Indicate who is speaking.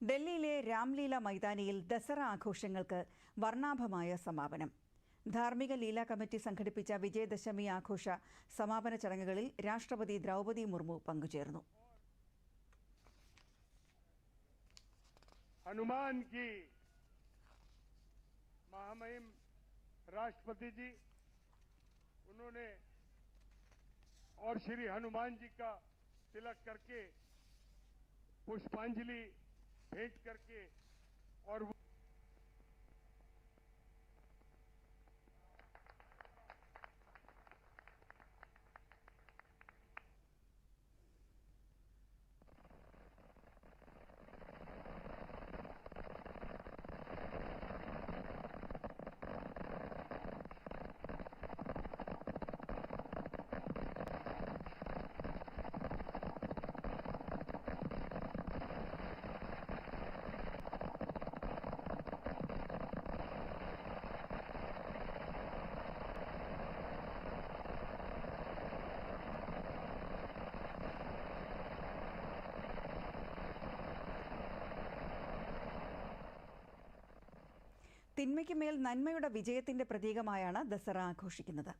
Speaker 1: ഡൽഹിയിലെ രാംലീല മൈതാനിയിൽ ദസറ ആഘോഷങ്ങൾക്ക് വർണ്ണാഭമായ സമാപനം ധാർമ്മിക ലീല കമ്മിറ്റി സംഘടിപ്പിച്ച വിജയദശമി ആഘോഷ സമാപന ചടങ്ങുകളിൽ രാഷ്ട്രപതി ദ്രൗപദി മുർമു പങ്കുചേർന്നു
Speaker 2: हनुमान की महामहिम राष्ट्रपति जी उन्होंने और श्री हनुमान जी का तिलक करके पुष्पांजलि भेंट करके और
Speaker 1: തിന്മയ്ക്ക് മേൽ നന്മയുടെ വിജയത്തിന്റെ പ്രതീകമായാണ് ദസറ ആഘോഷിക്കുന്നത്